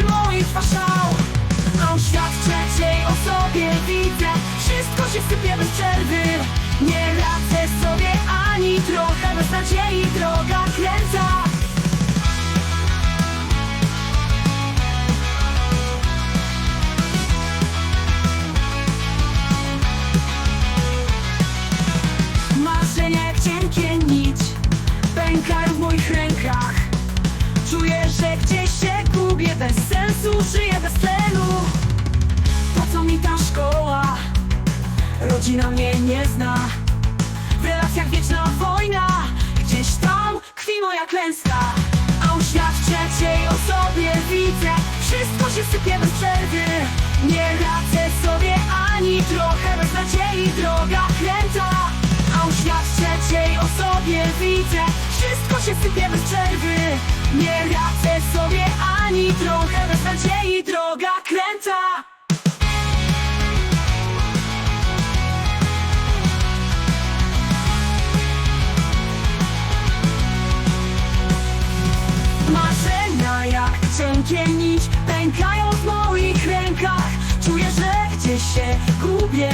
oczy mojej twarzał Mam świat trzeciej o sobie widzę. Wszystko się sypie bez przerwy. Nie radzę sobie ani trochę. Bez nadziei droga kręca. Marzenie jak cienkie Pękają w moich rękach. Czuję, że gdzieś bez sensu żyję bez tlenu. Po co mi ta szkoła? Rodzina mnie nie zna. W relacjach wieczna wojna. Gdzieś tam tkwi moja klęska. A uświat w trzeciej osobie widzę Wszystko się sypie bez przerwy. Nie radzę sobie ani trochę Bez nadziei droga kręta A uświat w trzeciej osobie widzę Wszystko się sypie bez przerwy ani trochę Bez nadziei droga kręta Marzenia jak cienkie nić Pękają w moich rękach. Czuję, że gdzieś się gubię.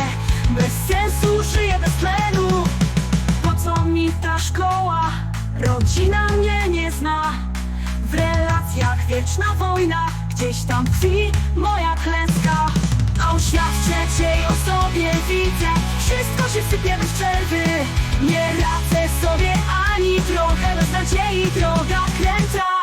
Bez sensu żyję bez tlenu. Po co mi ta szkoła? Rodzina mnie wieczna wojna Gdzieś tam tkwi moja klęska. A świat trzeciej osobie widzę. Wszystko się sypie bez przerwy. Nie radzę sobie ani trochę Bez nadziei droga kręta